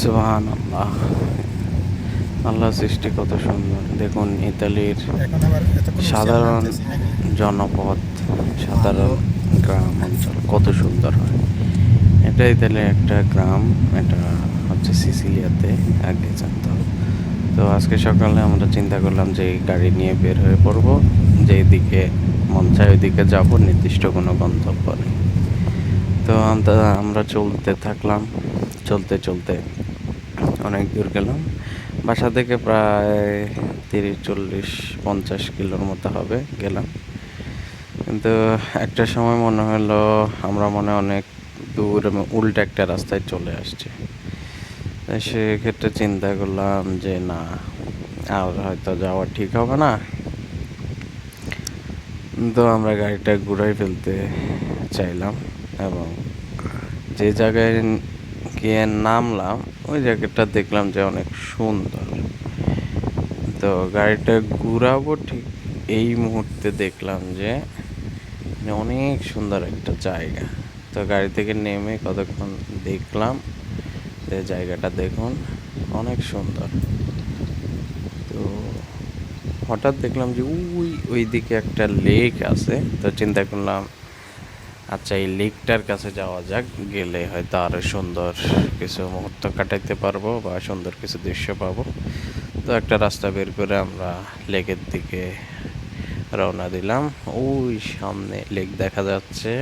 সুহান আল্লাহ আল্লাহ সৃষ্টি কত সুন্দর। দেখুন ইতালির সাধারণ জনপদ সাধারণ গ্রাম অঞ্চল কত সুন্দর হয়। এটা ইতালির একটা গ্রাম এটা হচ্ছে সিসিলিয়াতে আগে জানতাম তো আজকে সকালে আমরা চিন্তা করলাম যে এই গাড়ি নিয়ে বের হয়ে পড়ব। যেই দিকে মন চায় ওইদিকে যাব নির্দিষ্ট কোনো গন্তব্য নেই। তো আমরা আমরা চলতে থাকলাম। চলতে চলতে অনেক দূর গেলাম। বাসা থেকে প্রায় তিরিশ, চল্লিশ, পঞ্চাশ কিলোর মতো হবে গেলাম। কিন্তু একটা সময় মনে হলো আমরা মনে অনেক দূর এবং উল্টো একটা রাস্তায় চলে আসছি। সেক্ষেত্রে চিন্তা করলাম যে না, আর হয়তো যাওয়া ঠিক হবে না। তো আমরা গাড়িটা ঘুরাই ফেলতে চাইলাম এবং যে জায়গায় গিয়ে নামলাম, ওই জায়গাটা দেখলাম যে অনেক সুন্দর। তো গাড়িটা ঘুরাবো ঠিক এই মুহূর্তে দেখলাম যে অনেক সুন্দর একটা জায়গা। তো গাড়ি থেকে নেমে কতক্ষণ দেখলাম যে জায়গাটা দেখুন, অনেক সুন্দর। তো হঠাৎ দেখলাম যে ওই ওই দিকে একটা লেক আছে, তো চিন্তা করলাম আচ্ছা এই লেকটার কাছে যাওয়া যাক, গেলে হয়তো আরও সুন্দর কিছু মুহূর্ত কাটাইতে পারব বা সুন্দর কিছু দৃশ্য পাবো। তো একটা রাস্তা বের করে আমরা লেকের দিকে রওনা দিলাম। ওই সামনে লেক দেখা যাচ্ছে।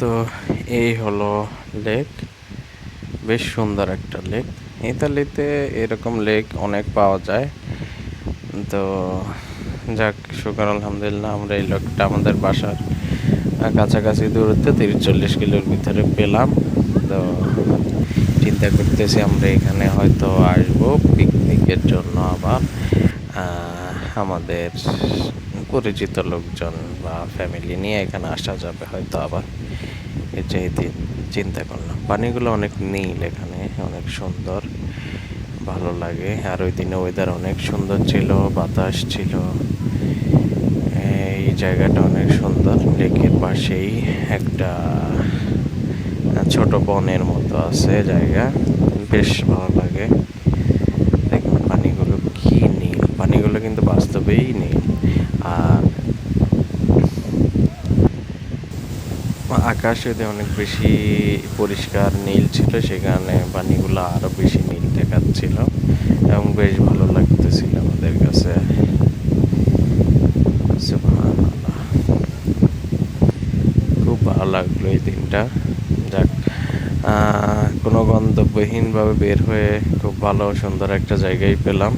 তো এই হলো লেক। বেশ সুন্দর একটা লেক। ইতালিতে এরকম লেক অনেক পাওয়া যায়। তো যাক শুকর আলহামদুলিল্লাহ, আমরা এই লোকটা আমাদের বাসার কাছাকাছি দূরত্বে তিরিশ চল্লিশ কিলোর ভিতরে পেলাম। তো চিন্তা করতেছি আমরা এখানে হয়তো আসব পিকনিকের জন্য আবার আমাদের পরিচিত লোকজন বা ফ্যামিলি নিয়ে এখানে আসা যাবে হয়তো আবার। যেহেতু চিন্তা করলাম। পানিগুলো অনেক নীল এখানে, অনেক সুন্দর। ভালো লাগে। আর ওই দিনে ওয়েদার অনেক সুন্দর ছিল, বাতাস ছিল। এই জায়গাটা অনেক সুন্দর। লেকের পাশেই একটা, ছোট বনের মতো আছে জায়গা। বেশ ভালো লাগে দেখুন পানিগুলো কি নীল পানিগুলো কিন্তু বাস্তবেই নীল আর আকাশ অনেক বেশি পরিষ্কার নীল ছিল, সেখানে পানিগুলো আরও বেশি নীল দেখাচ্ছিল এবং বেশ ভালো লাগতেছিল আমাদের কাছে। খুব ভালো লাগল এই দিনটা। যাক কোনো গন্তব্যহীনভাবে বের হয়ে খুব ভালো সুন্দর একটা জায়গায় পেলাম।